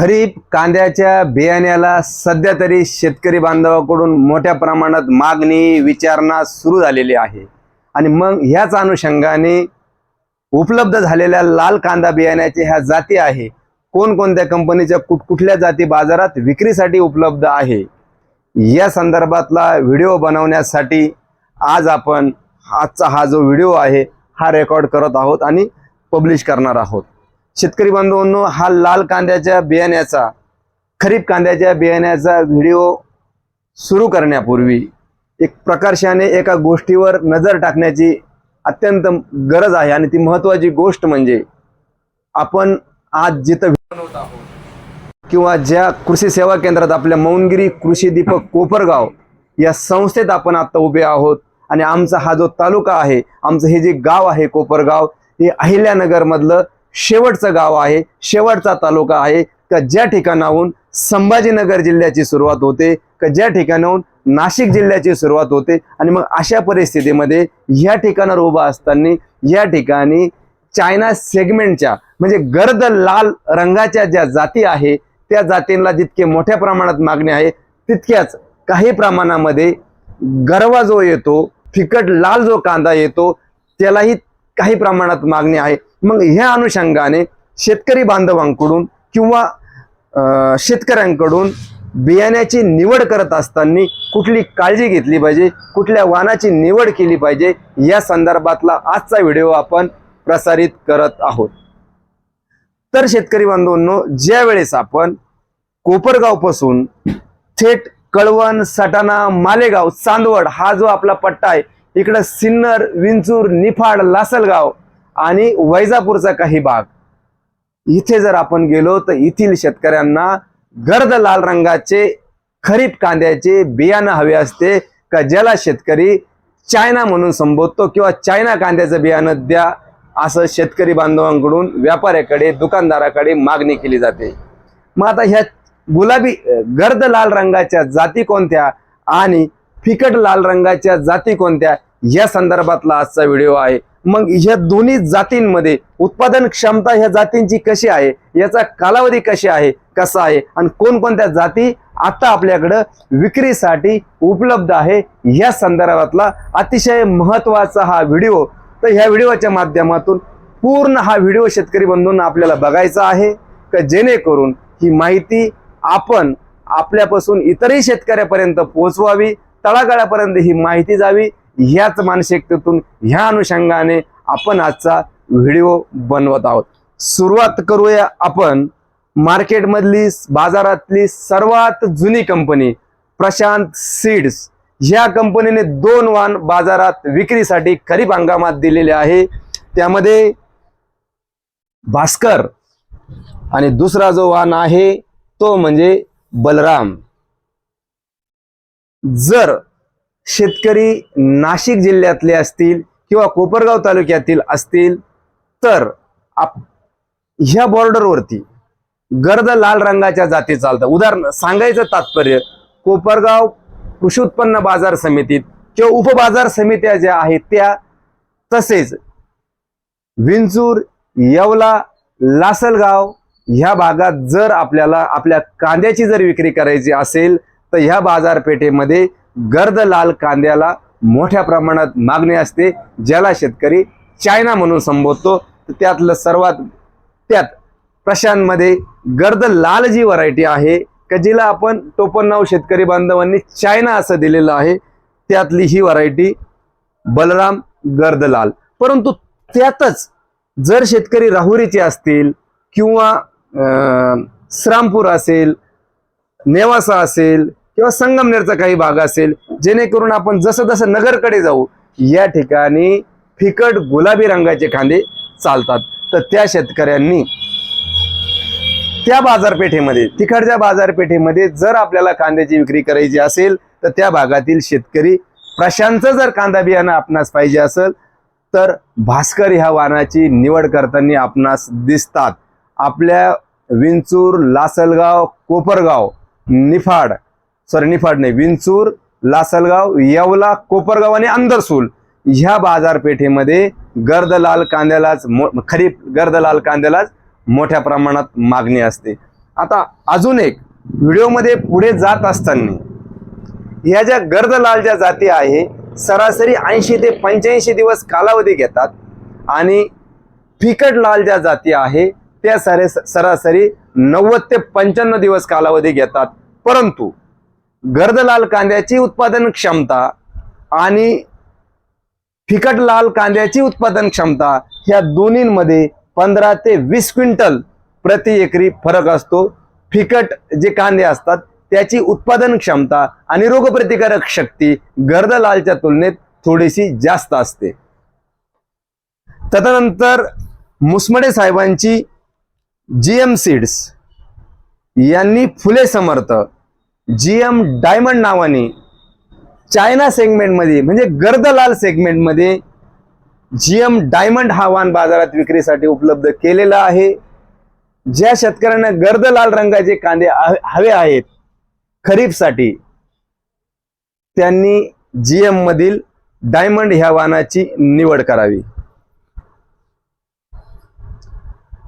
खरीप कांद्याच्या बियाण्याला सध्या तरी शेतकरी बांधवाकडून मोठ्या प्रमाणात मागणी विचारणा सुरू झालेली आहे. आणि मग ह्याच अनुषंगाने उपलब्ध झालेल्या लाल कांदा बियाण्याचे ह्या जाती आहे. कोणकोणत्या कंपनीच्या कुठ कुठल्या जाती बाजारात विक्रीसाठी उपलब्ध आहे? या संदर्भातला व्हिडिओ बनवण्यासाठी आज आपण आजचा हा जो व्हिडिओ आहे हा रेकॉर्ड करत आहोत आणि पब्लिश करणार आहोत. शेतकरी बांधवांनो हा लाल कांद्याच्या बियाण्याचा खरीप कांद्याच्या बियाण्याचा व्हिडिओ सुरू करण्यापूर्वी एक प्रकर्षाने एका गोष्टीवर नजर टाकण्याची अत्यंत गरज आहे. आणि ती महत्वाची गोष्ट म्हणजे आपण आज जिथं बनवत आहोत किंवा ज्या कृषी सेवा केंद्रात आपल्या मौनगिरी कृषी दीपक कोपरगाव या संस्थेत आपण आता उभे आहोत. आणि आमचा हा जो तालुका आहे आमचं हे जे गाव आहे कोपरगाव हे अहिल्यानगरमधलं शेवटचं गाव आहे शेवटचा तालुका आहे. का ज्या ठिकाणाहून संभाजीनगर जिल्ह्याची सुरुवात होते का ज्या ठिकाणाहून नाशिक जिल्ह्याची सुरुवात होते आणि मग अशा परिस्थितीमध्ये या ठिकाणावर उभा असताना या ठिकाणी चायना सेगमेंटच्या म्हणजे गर्द लाल रंगाच्या ज्या जाती आहे त्या जातींना जितके मोठ्या प्रमाणात मागणी आहे तितक्याच काही प्रमाणामध्ये गरवा जो येतो फिकट लाल जो कांदा येतो त्यालाही काही प्रमाणात मागणी आहे. मग ह्या अनुषंगाने शेतकरी बांधवांकडून किंवा शेतकऱ्यांकडून बियाण्याची निवड करत असताना कुठली काळजी घेतली पाहिजे कुठल्या वाहनाची निवड केली पाहिजे या संदर्भातला आजचा व्हिडिओ आपण प्रसारित करत आहोत. तर शेतकरी बांधवांनो ज्या वेळेस आपण कोपरगावपासून थेट कळवण सटाणा मालेगाव चांदवड हा जो आपला पट्टा आहे इकडं सिन्नर विंचूर निफाड लासलगाव आणि वैजापूरचा काही भाग. इथे जर आपण गेलो तर येथील शेतकऱ्यांना गर्द लाल रंगाचे खरीप कांद्याचे बियाणं हवे असते का ज्याला शेतकरी चायना म्हणून संबोधतो किंवा चायना कांद्याचं बियाणं द्या असं शेतकरी बांधवांकडून व्यापाऱ्याकडे दुकानदाराकडे मागणी केली जाते. मग आता ह्या गुलाबी गर्द लाल रंगाच्या जाती कोणत्या आणि फिकट लाल रंगाच्या जाती कोणत्या या संदर्भातला आजचा व्हिडिओ आहे. मग ह्या दोन्ही जातींमध्ये उत्पादन क्षमता ह्या जातींची कशी आहे? याचा कालावधी कशी आहे? कसा आहे? आणि कोणकोणत्या जाती आता आपल्याकडं विक्रीसाठी उपलब्ध आहे? या संदर्भातला अतिशय महत्त्वाचा हा व्हिडिओ. तर ह्या व्हिडिओच्या माध्यमातून पूर्ण हा व्हिडिओ शेतकरी बंधूंना आपल्याला बघायचा आहे. का जेणेकरून ही माहिती आपण आपल्यापासून इतरही शेतकऱ्यापर्यंत पोहोचवावी तळागाळापर्यंत ही माहिती जावी ह्याच मानसिकतेतून ह्या अनुषंगाने आपण आजचा व्हिडिओ बनवत आहोत. सुरुवात करूया आपण मार्केटमधली बाजारातली सर्वात जुनी कंपनी प्रशांत सीड्स. ह्या कंपनीने दोन वाहन बाजारात विक्रीसाठी खरीप हंगामात दिलेले आहे. त्यामध्ये भास्कर आणि दुसरा जो वाहन आहे तो म्हणजे बलराम. जर शेतकरी नाशिक जिल्ह्यातले असतील किंवा कोपरगाव तालुक्यातील असतील तर आप ह्या बॉर्डरवरती गर्द लाल रंगाच्या जाती चालतात उदाहरण सांगायचं तात्पर्य कोपरगाव कृषी उत्पन्न बाजार समितीत किंवा उपबाजार समित्या ज्या आहेत त्या तसेच विंचूर येवला लासलगाव ह्या भागात जर आपल्याला आपल्या कांद्याची जर विक्री करायची असेल तर ह्या बाजारपेठेमध्ये गर्द लाल कांद्याला मोठ्या प्रमाणात मागणी असते ज्याला शेतकरी चायना म्हणून संबोधतो. तर त्यातलं सर्वात त्यात प्रशांतमध्ये गर्द लाल जी व्हरायटी आहे का जिला आपण टोपणनाव शेतकरी बांधवांनी चायना असं दिलेलं आहे त्यातली ही व्हरायटी बलराम गर्द लाल. परंतु त्यातच जर शेतकरी राहुरीचे असतील किंवा श्रामपूर असेल नेवासा असेल किंवा संगमनेरचा काही भाग असेल जेणेकरून आपण जसं जसं नगरकडे जाऊ या ठिकाणी फिकट गुलाबी रंगाचे कांदे चालतात. तर त्या शेतकऱ्यांनी त्या बाजारपेठेमध्ये तिकडच्या बाजारपेठेमध्ये जर आपल्याला कांद्याची विक्री करायची असेल तर त्या भागातील शेतकरी प्रशांतचं जर कांदा बियाणं आपणास पाहिजे असेल तर भास्कर ह्या वाहनाची निवड करताना आपणास दिसतात. आपल्या विंचूर लासलगाव कोपरगाव निफाड सॉरी विंचूर लासलगाव येवला कोपरगाव आणि अंदरसूल ह्या बाजारपेठेमध्ये गर्द लाल कांद्यालाच मो खरीप गर्द लाल कांद्यालाच मोठ्या प्रमाणात मागणी असते. आता अजून एक व्हिडिओमध्ये पुढे जात असताना ह्या ज्या गर्द लाल ज्या जाती आहे सरासरी ऐंशी ते पंच्याऐंशी दिवस कालावधी घेतात आणि फिकट लाल ज्या जाती आहे त्या सरे सरासरी नव्वद ते पंच्याण्णव दिवस कालावधी घेतात. परंतु गर्द लाल कांद्याची उत्पादन क्षमता आणि फिकट लाल कांद्याची उत्पादन क्षमता ह्या दोन्हींमध्ये पंधरा ते वीस क्विंटल प्रति एकरी फरक असतो. फिकट जे कांदे असतात त्याची उत्पादन क्षमता आणि रोगप्रतिकारक शक्ती गर्द लालच्या तुलनेत थोडीशी जास्त असते. तदनंतर मुसमडे साहेबांची जी एम सीड्स यांनी Phule Samarth G M diamond नावाने चायना सेगमेंटमध्ये म्हणजे गर्द लाल सेगमेंटमध्ये जी एम डायमंड हा वाण बाजारात विक्रीसाठी उपलब्ध केलेला आहे. ज्या शेतकऱ्यांना गर्द लाल रंगाचे कांदे हवे आहेत खरीपसाठी त्यांनी जी एम मधील डायमंड ह्या वाणाची निवड करावी.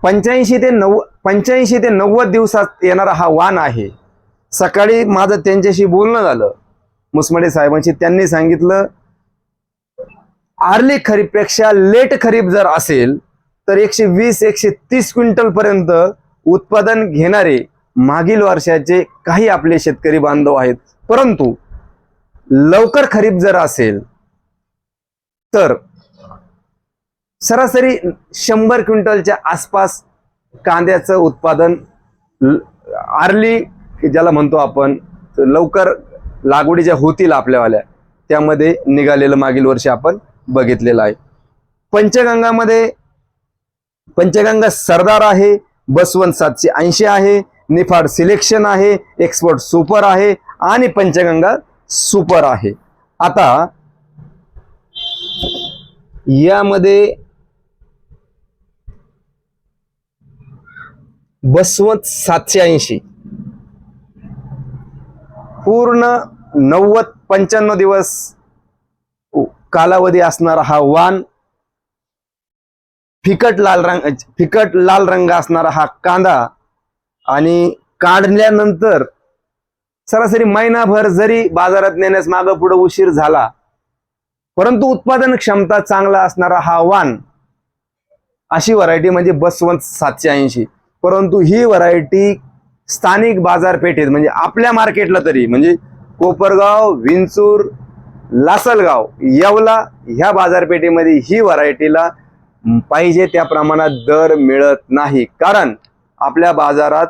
पंच्याऐंशी ते नव्व पंच्याऐंशी ते नव्वद दिवसात येणारा हा वाण आहे. सकाळी माझं त्यांच्याशी बोलणं झालं. मुसमडे साहेबांशी त्यांनी सांगितलं आर्ली खरीपपेक्षा लेट खरीप जर असेल तर एकशे वीस एकशे तीस क्विंटल पर्यंत उत्पादन घेणारे मागील वर्षाचे काही आपले शेतकरी बांधव आहेत. परंतु लवकर खरीप जर असेल तर सरासरी शंभर क्विंटलच्या आसपास कांद्याचं उत्पादन आर्ली की ज्याला म्हणतो आपण लवकर लागवडी ज्या होतील आपल्यावाल्या. त्यामध्ये निघालेलं मागील वर्षी आपण बघितलेलं आहे. पंचगंगामध्ये पंचगंगा सरदार आहे बसवंत सातशे ऐंशी आहे निफाड सिलेक्शन आहे एक्सपोर्ट सुपर आहे आणि पंचगंगा सुपर आहे. आता यामध्ये बसवंत सातशे ऐंशी पूर्ण नव्वद पंच्याण्णव दिवस कालावधी असणारा हा वान. फिकट लाल रंग फिकट लाल रंग असणारा हा कांदा. आणि काढल्यानंतर सरासरी महिनाभर जरी बाजारात नेण्यास मागं पुढे उशीर झाला परंतु उत्पादन क्षमता चांगला असणारा हा वान. अशी व्हरायटी म्हणजे बसवंत सातशे ऐंशी. परंतु ही व्हरायटी स्थानिक बाजारपेठेत म्हणजे आपल्या मार्केटला तरी म्हणजे कोपरगाव विंचूर लासलगाव येवला ह्या बाजारपेठेमध्ये ही व्हरायटीला पाहिजे त्या प्रमाणात दर मिळत नाही. कारण आपल्या बाजारात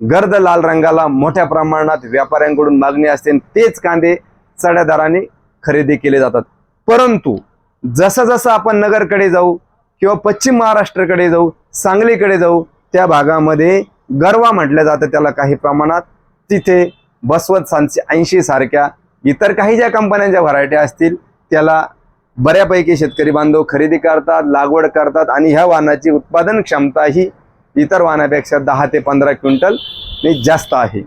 गर्द लाल रंगाला मोठ्या प्रमाणात व्यापाऱ्यांकडून मागणी असते तेच कांदे चढ्या दराने खरेदी केले जातात. परंतु जसं जसं आपण नगरकडे जाऊ किंवा पश्चिम महाराष्ट्रकडे जाऊ सांगलीकडे जाऊ त्या भागामध्ये गरवा म्हटलं जातं त्याला काही प्रमाणात. तिथे बसवत सातशे ऐंशी सारख्या इतर काही ज्या कंपन्यांच्या व्हरायटी असतील त्याला बऱ्यापैकी शेतकरी बांधव खरेदी करतात लागवड करतात आणि ह्या वाहनाची उत्पादन क्षमता ही इतर वाहनापेक्षा दहा ते पंधरा क्विंटल जास्त आहे.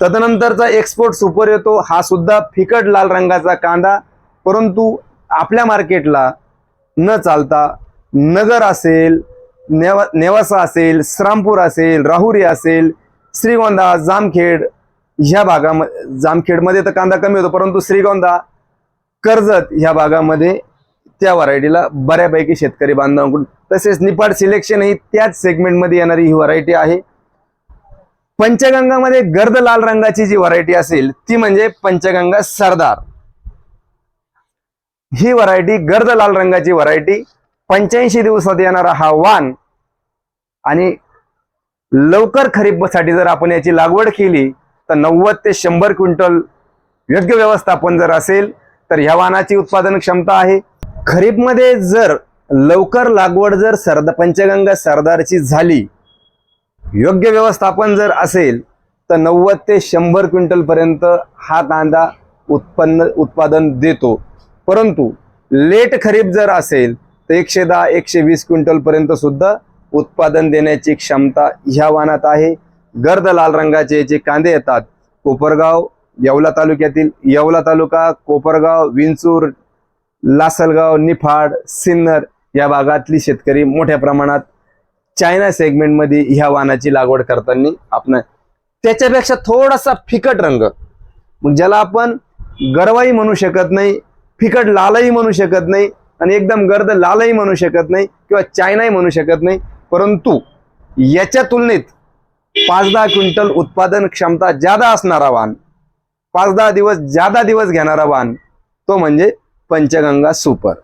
तदनंतरचा एक्सपोर्ट सुपर येतो. हा सुद्धा फिकट लाल रंगाचा कांदा परंतु आपल्या मार्केटला न चालता नगर असेल नेवा नेवासा असेल श्रामपूर असेल राहुरी असेल श्रीगोंदा जामखेड ह्या भागामध्ये जामखेडमध्ये तर कांदा कमी होतो परंतु श्रीगोंदा कर्जत ह्या भागामध्ये त्या व्हरायटीला बऱ्यापैकी शेतकरी बांधवांकडून तसेच निपाड सिलेक्शन ही त्याच सेगमेंटमध्ये येणारी ही व्हरायटी आहे. पंचगंगामध्ये गर्द लाल रंगाची जी व्हरायटी असेल ती म्हणजे पंचगंगा सरदार. ही व्हरायटी गर्द लाल रंगाची व्हरायटी पंच्याऐंशी दिवसात येणारा हा वाण आणि लवकर खरीपसाठी जर आपण याची लागवड केली तर नव्वद ते शंभर क्विंटल योग्य व्यवस्थापन जर असेल तर ह्या वाणाची उत्पादन क्षमता आहे. खरीपमध्ये जर लवकर लागवड जर सरद पंचगंगा सरदारची झाली योग्य व्यवस्थापन जर असेल तर नव्वद ते शंभर क्विंटलपर्यंत हा कांदा उत्पन्न उत्पादन देतो. परंतु लेट खरीप जर असेल तर एकशे दहा एकशे वीस क्विंटलपर्यंत सुद्धा उत्पादन देण्याची क्षमता ह्या वाहनात आहे. गर्द लाल रंगाचे जे कांदे येतात कोपरगाव येवला तालुक्यातील येवला तालुका कोपरगाव विंचूर लासलगाव निफाड सिन्नर या भागातली शेतकरी मोठ्या प्रमाणात चायना सेगमेंटमध्ये ह्या वाहनाची लागवड करताना आपण त्याच्यापेक्षा थोडासा फिकट रंग. मग ज्याला आपण गरवाई म्हणू शकत नाही फिकट लालही म्हणू शकत नाही आणि एकदम गर्द लालही म्हणू शकत नाही किंवा चायनाही म्हणू शकत नाही. परंतु याच्या तुलनेत पाच दहा क्विंटल उत्पादन क्षमता जादा असणारा वाहन पाच दहा दिवस जादा दिवस घेणारा वाहन तो म्हणजे पंचगंगा सुपर.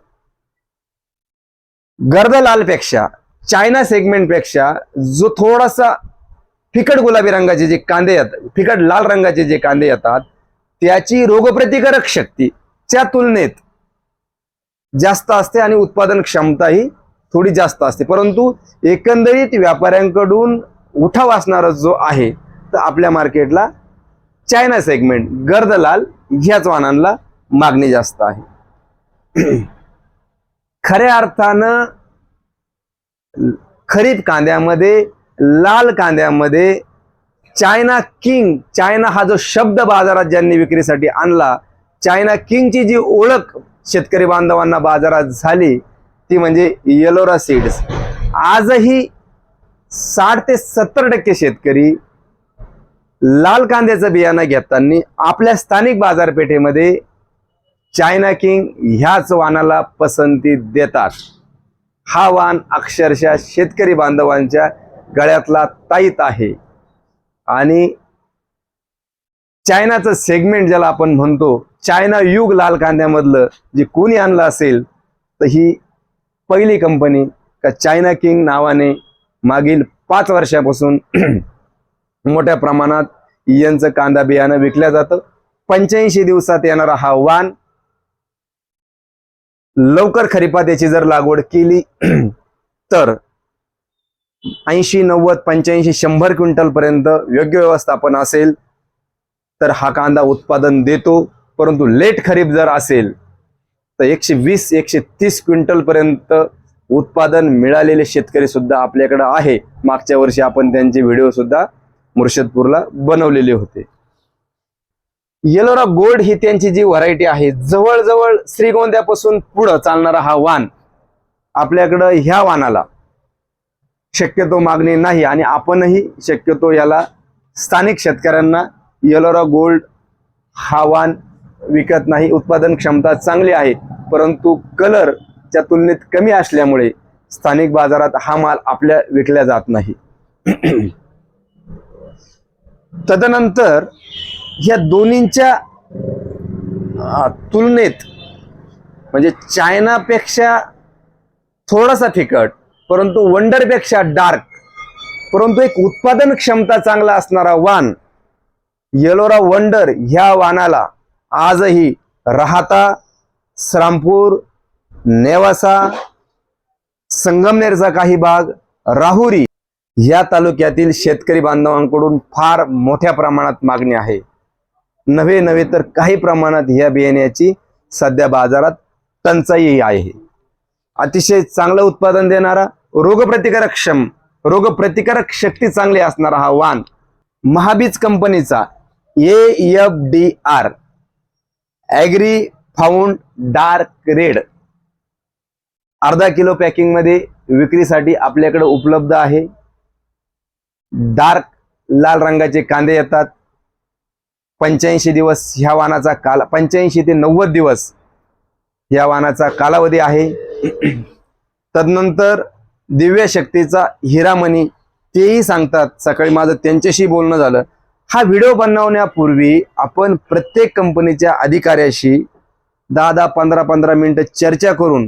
गर्द लालपेक्षा चायना सेगमेंटपेक्षा जो थोडासा फिकट गुलाबी रंगाचे जे कांदे येतात फिकट लाल रंगाचे जे कांदे येतात त्याची रोगप्रतिकारक शक्ती च्या तुलनेत जास्त असते आणि उत्पादन क्षमताही थोडी जास्त असते. परंतु एकंदरीत व्यापाऱ्यांकडून उठाव असणारा जो आहे तर आपल्या मार्केटला चायना सेगमेंट गर्द लाल ह्याच वाहनांना मागणी जास्त आहे. खऱ्या अर्थानं खरीप कांद्यामध्ये लाल कांद्यामध्ये चायना किंग चायना हा जो शब्द बाजारात ज्यांनी विक्रीसाठी आणला चायना किंगची जी ओळख शेतकरी बांधवांना बाजारात झाली ती म्हणजे येलोरा सीड्स. आजही साठ ते सत्तर टक्के शेतकरी लाल कांद्याचं बियाणं घेताना आपल्या स्थानिक बाजारपेठेमध्ये चायना किंग ह्याच वाणाला पसंती देतात. हा वाण अक्षरशः शेतकरी बांधवांच्या गळ्यातला ताईत आहे. आणि चायनाचं सेगमेंट ज्याला आपण म्हणतो चायना युग लाल कांद्यामधलं जे कोणी आणलं असेल तर ही पहिली कंपनी का चायना किंग नावाने मागील पाच वर्षापासून मोठ्या प्रमाणात यांचं कांदा बियाणं विकल्या जातं. पंच्याऐंशी दिवसात येणारा हा वाण लवकर खरीपात याची जर लागवड केली तर ऐंशी नव्वद पंच्याऐंशी शंभर क्विंटल पर्यंत योग्य व्यवस्थापन असेल. तर हा कांदा उत्पादन देतो. परंतु लेट खरीप जर असेल तर एकशे वीस एकशे तीस क्विंटल पर्यंत उत्पादन मिळालेले शेतकरी सुद्धा आपल्याकडे आहे. मागच्या वर्षी आपण त्यांचे व्हिडिओ सुद्धा मुर्शदपूरला बनवलेले होते. येलोरा गोल्ड ही त्यांची जी व्हरायटी आहे जवळजवळ श्रीगोंद्यापासून पुढं चालणारा हा वाण आपल्याकडं ह्या वाणाला शक्यतो मागणी नाही आणि आपणही शक्यतो याला स्थानिक शेतकऱ्यांना येलोरा गोल्ड हा वाण विकत नाही उत्पादन क्षमता चांगली आहे परंतु कलरच्या तुलनेत कमी असल्यामुळे स्थानिक बाजारात हा माल आपल्या विकल्या जात नाही. तदनंतर ह्या दोन्हींच्या तुलनेत म्हणजे चायनापेक्षा थोडासा फिकट परंतु वंडरपेक्षा डार्क परंतु एक उत्पादन क्षमता चांगला असणारा वाण येलोरा वंडर ह्या वाहनाला आजही राहता श्रामपूर नेवासा संगमनेरचा काही भाग राहुरी या तालुक्यातील शेतकरी बांधवांकडून फार मोठ्या प्रमाणात मागणी आहे. नव्हे नव्हे तर काही प्रमाणात या बियाण्याची सध्या बाजारात टंचाई आहे. अतिशय चांगलं उत्पादन देणारा रोगप्रतिकारक क्षम रोगप्रतिकारक शक्ती चांगली असणारा हा वाण महाबीज कंपनीचा F D R Agrifound dark red अर्धा किलो पॅकिंगमध्ये विक्रीसाठी आपल्याकडे उपलब्ध आहे. डार्क लाल रंगाचे कांदे येतात. पंच्याऐंशी दिवस ह्या वाहनाचा काल पंच्याऐंशी ते नव्वद दिवस या वाहनाचा कालावधी आहे. तदनंतर दिव्य शक्तीचा हिरामणी तेही सांगतात. सकाळी माझं त्यांच्याशी बोलणं झालं. हा व्हिडिओ बनवण्यापूर्वी आपण प्रत्येक कंपनीच्या अधिकाऱ्याशी दहा दहा पंधरा पंधरा मिनटं चर्चा करून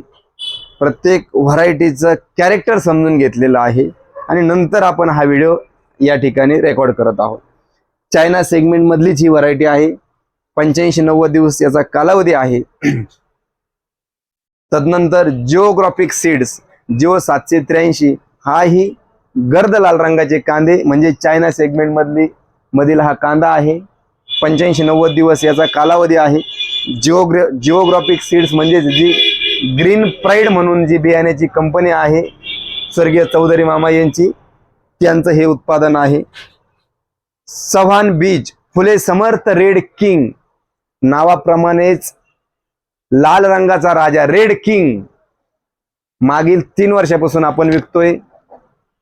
प्रत्येक व्हरायटीचं कॅरेक्टर समजून घेतलेलं आहे आणि नंतर आपण हा व्हिडिओ या ठिकाणी रेकॉर्ड करत आहोत. चायना सेगमेंटमधलीच ही व्हरायटी आहे. पंच्याऐंशी नव्वद दिवस याचा कालावधी आहे. तदनंतर जिओग्राफिक सीड्स जिओ सातशे त्र्याऐंशी हाही गर्द लाल रंगाचे कांदे म्हणजे चायना सेगमेंटमधली मधील हा कांदा आहे. पंच्याऐंशी नव्वद दिवस याचा कालावधी आहे. जिओग्र जिओग्राफिक सीड्स म्हणजेच जी ग्रीन प्राईड म्हणून जी बियाण्याची कंपनी आहे स्वर्गीय चौधरी मामा यांची त्यांचं हे उत्पादन आहे. सव्हान बीज फुले समर्थ रेड किंग नावाप्रमाणेच लाल रंगाचा राजा रेड किंग. मागील तीन वर्षापासून आपण विकतोय.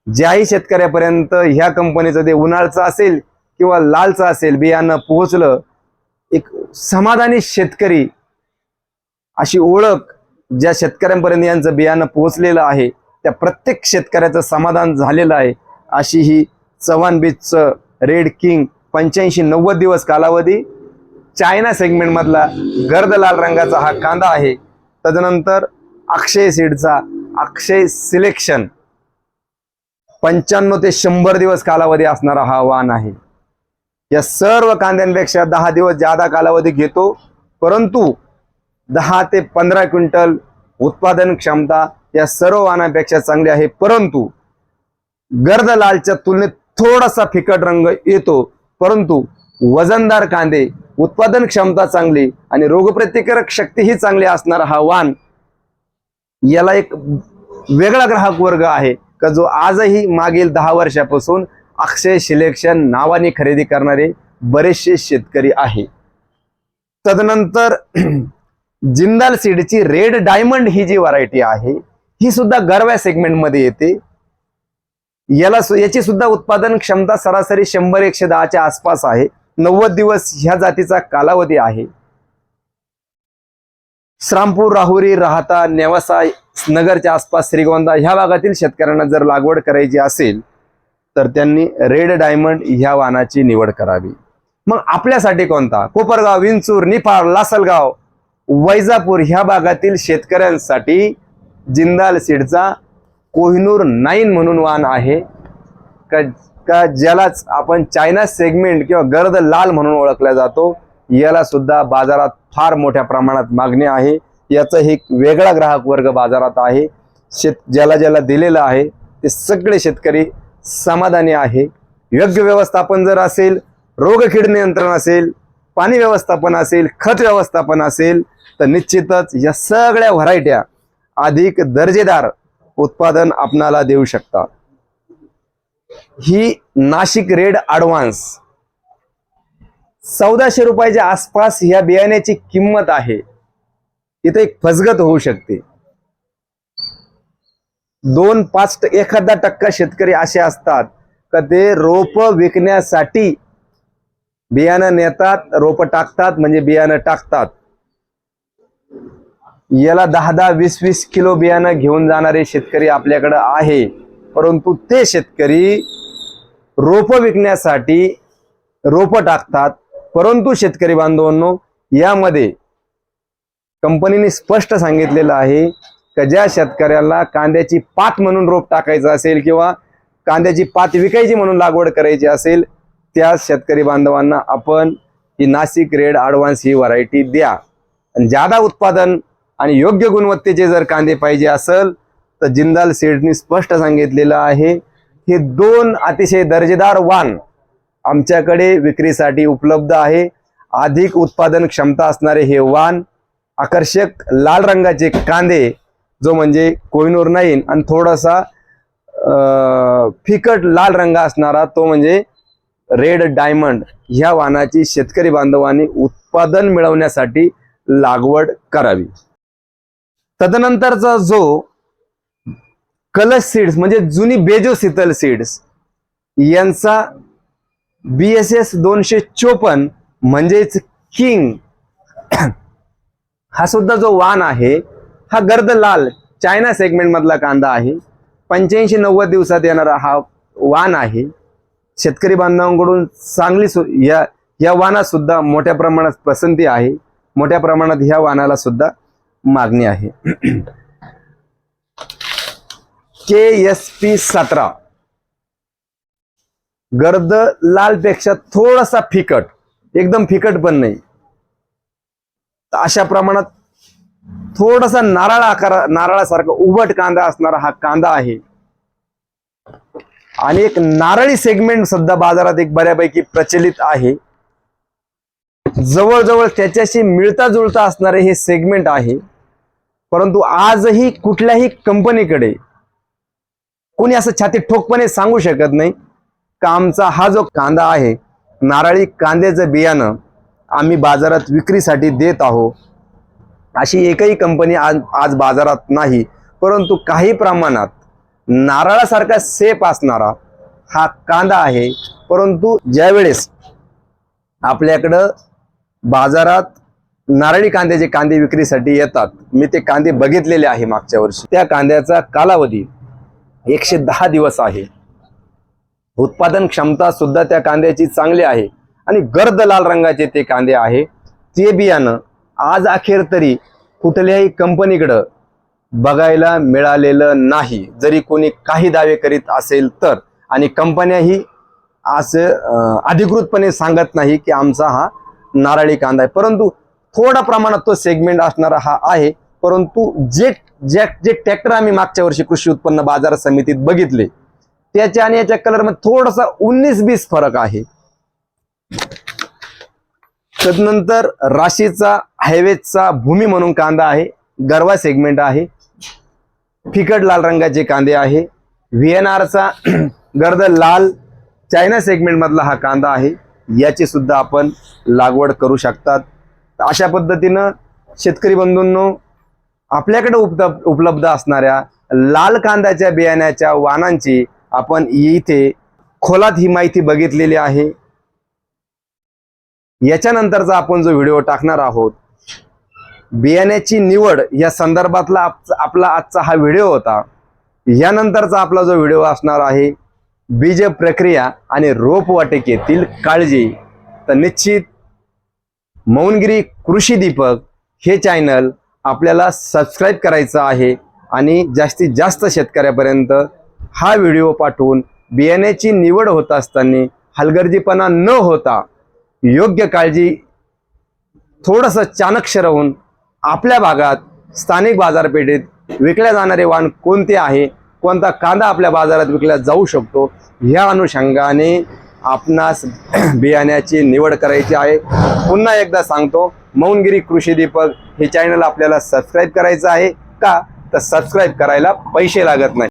ज्याही शेतकऱ्यापर्यंत ह्या कंपनीचं ते उन्हाळचं असेल किंवा लालचं असेल बियाणं पोहोचलं एक समाधानी शेतकरी अशी ओळख ज्या शेतकऱ्यांपर्यंत यांचं बियाणं पोहोचलेलं आहे त्या प्रत्येक शेतकऱ्याचं समाधान झालेलं आहे अशी ही चव्हाण बीचचं रेड किंग पंच्याऐंशी नव्वद दिवस कालावधी चायना सेगमेंटमधला गर्द लाल रंगाचा हा कांदा आहे. तदनंतर अक्षय सीडचा अक्षय सिलेक्शन पंच्याण्णव ते शंभर दिवस कालावधी असणारा हा वाण आहे. या सर्व कांद्यांपेक्षा दहा दिवस जादा कालावधी घेतो. परंतु दहा ते पंधरा क्विंटल उत्पादन क्षमता या सर्व वाहनापेक्षा चांगली आहे. परंतु गर्द लालच्या तुलनेत थोडासा फिकट रंग येतो. परंतु वजनदार कांदे उत्पादन क्षमता चांगली आणि रोगप्रतिकारक शक्तीही चांगली असणारा हा वाण याला एक वेगळा ग्राहक वर्ग आहे का जो आजही मागील दहा वर्षापासून अक्षय सिलेक्शन नावाने खरेदी करणारे बरेचसे शेतकरी आहे. तदनंतर जिंदाल सीडची रेड डायमंड ही जी व्हरायटी आहे ही सुद्धा गरव्या सेगमेंटमध्ये येते. याला याची सुद्धा उत्पादन क्षमता सरासरी शंभर एकशे दहाच्या आसपास आहे. नव्वद दिवस ह्या जातीचा कालावधी आहे. श्रामपूर राहुरी राहता नेवासा नगरच्या आसपास श्रीगोंदा ह्या भागातील शेतकऱ्यांना जर लागवड करायची असेल तर त्यांनी रेड डायमंड ह्या वाहनाची निवड करावी. मग आपल्यासाठी कोणता? कोपरगाव विंचूर निफाड लासलगाव वैजापूर ह्या भागातील शेतकऱ्यांसाठी जिंदाल सीडचा कोहिनूर नाईन म्हणून वाहन आहे. का का ज्यालाच आपण चायना सेगमेंट किंवा गर्द लाल म्हणून ओळखला जातो याला सुद्धा बाजारात फार मोठ्या प्रमाणात मागणी आहे. याचा एक वेगळा ग्राहक वर्ग बाजारात आहे. शेत ज्याला ज्याला दिलेलं आहे ते सगळे शेतकरी समाधानी आहे. योग्य व्यवस्थापन जर असेल रोगकीड नियंत्रण असेल पाणी व्यवस्थापन असेल खत व्यवस्थापन असेल तर निश्चितच या सगळ्या व्हरायट्या अधिक दर्जेदार उत्पादन आपणाला देऊ शकतात. ही नाशिक रेड ॲडव्हान्स चौदाशे रुपयाच्या आसपास ह्या बियाण्याची किंमत आहे. इथे एक फसगत होऊ शकते. दोन पाच एखादा टक्का शेतकरी असे असतात का ते रोप विकण्यासाठी बियाणं नेतात रोप टाकतात म्हणजे बियाणं टाकतात. याला दहा दहा वीस वीस किलो बियाणं घेऊन जाणारे शेतकरी आपल्याकडे आहे. परंतु ते शेतकरी रोप विकण्यासाठी रोप टाकतात. परंतु शेतकरी बांधवांनो यामध्ये कंपनीने स्पष्ट सांगितलेलं आहे का ज्या शेतकऱ्याला कांद्याची पात म्हणून रोप टाकायचं असेल किंवा कांद्याची पात विकायची म्हणून लागवड करायची असेल त्या शेतकरी बांधवांना आपण ही नाशिक रेड ॲडव्हान्स ही व्हरायटी द्या. आणि जादा उत्पादन आणि योग्य गुणवत्तेचे जर कांदे पाहिजे असेल तर जिंदाल सीडनी स्पष्ट सांगितलेलं आहे हे दोन अतिशय दर्जेदार वाण आमच्याकडे विक्रीसाठी उपलब्ध आहे. अधिक उत्पादन क्षमता असणारे हे वाण आकर्षक लाल रंगाचे कांदे जो म्हणजे कोहिनूर नाईन आणि थोडासा फिकट लाल रंग असणारा तो म्हणजे रेड डायमंड ह्या वाहनाची शेतकरी बांधवांनी उत्पादन मिळवण्यासाठी लागवड करावी. तदनंतरचा जो कलश सीड्स म्हणजे जुनी बेजो शीतल सीड्स यांचा बी एस एस दोनशे चोपन्न म्हणजेच किंग हा सुद्धा जो वाण आहे हा गर्द लाल चायना सेगमेंट मधला कांदा आहे. पंच्याऐंशी नव्वद दिवसात येणारा हा वाण आहे. शेतकरी बांधवांकडून चांगली सु या या वाणात सुद्धा मोठ्या प्रमाणात पसंती आहे. मोठ्या प्रमाणात ह्या वाणाला सुद्धा मागणी आहे. के एस पी सतरा. गर्द लालपेक्षा थोडासा फिकट. एकदम फिकट पण नाही. अशा प्रमाणात थोडासा नारळ आकार नारळासारखा उभट कांदा असणारा हा कांदा आहे. आणि एक नारळी सेगमेंट सुद्धा बाजारात एक बऱ्यापैकी प्रचलित आहे. जवळजवळ त्याच्याशी मिळता जुळता असणारे हे सेगमेंट आहे. परंतु आजही कुठल्याही कंपनीकडे कोणी असं छाती ठोकपणे सांगू शकत नाही का आमचा हा जो कांदा आहे नारळी कांद्याचं बियाणं आम्ही बाजारात विक्रीसाठी देत आहोत. अशी एकही कंपनी आज आज बाजारात नाही. परंतु काही प्रमाणात नारळासारखा सेफ असणारा हा कांदा आहे. परंतु ज्यावेळेस आपल्याकडं बाजारात नारळी कांद्याचे कांदे विक्रीसाठी येतात मी ते कांदे बघितलेले आहे मागच्या वर्षी. त्या कांद्याचा कालावधी एकशे दहा दिवस आहे. उत्पादन क्षमता सुद्धा त्या कांद्याची चांगली आहे. आणि गर्द लाल रंगाचे ते कांदे आहे. ते बियाणं आज अखेर तरी कुठल्याही कंपनीकडं बघायला मिळालेलं नाही. जरी कोणी काही दावे करीत असेल तर. आणि कंपन्याही असं अधिकृतपणे सांगत नाही की आमचा हा नारळी कांदा आहे. परंतु थोडा प्रमाणात तो सेगमेंट असणारा हा आहे. परंतु जे जे जे ट्रॅक्टर आम्ही मागच्या वर्षी कृषी उत्पन्न बाजार समितीत बघितले त्याच्या आणि याच्या कलरमध्ये थोडासा उन्नीस बीस फरक आहे. तदनंतर राशीचा हायवेचा भूमी म्हणून कांदा आहे गरवा सेगमेंट आहे फिकट लाल रंगाचे कांदे आहे व्हीएनआरचा गर्द लाल चायना सेगमेंटमधला हा कांदा आहे याची सुद्धा आपण लागवड करू शकतात. अशा पद्धतीनं शेतकरी बंधूंनो आपल्याकडे उपलब्ध उपलब्ध असणाऱ्या लाल कांद्याच्या बियाण्याच्या वाणांची आपण इथे खोलात ही माहिती बघितलेली आहे. याच्यानंतरचा आपण जो व्हिडिओ टाकणार आहोत बियाण्याची निवड या संदर्भातला आपला आजचा हा व्हिडिओ होता. यानंतरचा आपला जो व्हिडिओ असणार आहे बीज प्रक्रिया आणि रोपवाटिकेतील काळजी तर निश्चित मौनगिरी कृषी दीपक हे चॅनल आपल्याला सबस्क्राईब करायचं आहे आणि जास्तीत जास्त शेतकऱ्यापर्यंत हा व्हिडिओ पाठवून बियाण्याची निवड होत असताना हलगर्जीपणा न होता योग्य काळजी थोडंसं चाणक्ष राहून आपल्या भागात स्थानिक बाजारपेठेत विकल्या जाणारे वाण कोणते आहे? कोणता कांदा आपल्या बाजारात विकला जाऊ शकतो? ह्या अनुषंगाने आपणास बियाण्याची निवड करायची आहे. पुन्हा एकदा सांगतो मौनगिरी कृषी दीपक हे चॅनल आपल्याला सबस्क्राईब करायचं आहे का? तर सबस्क्राईब करायला पैसे लागत नाही.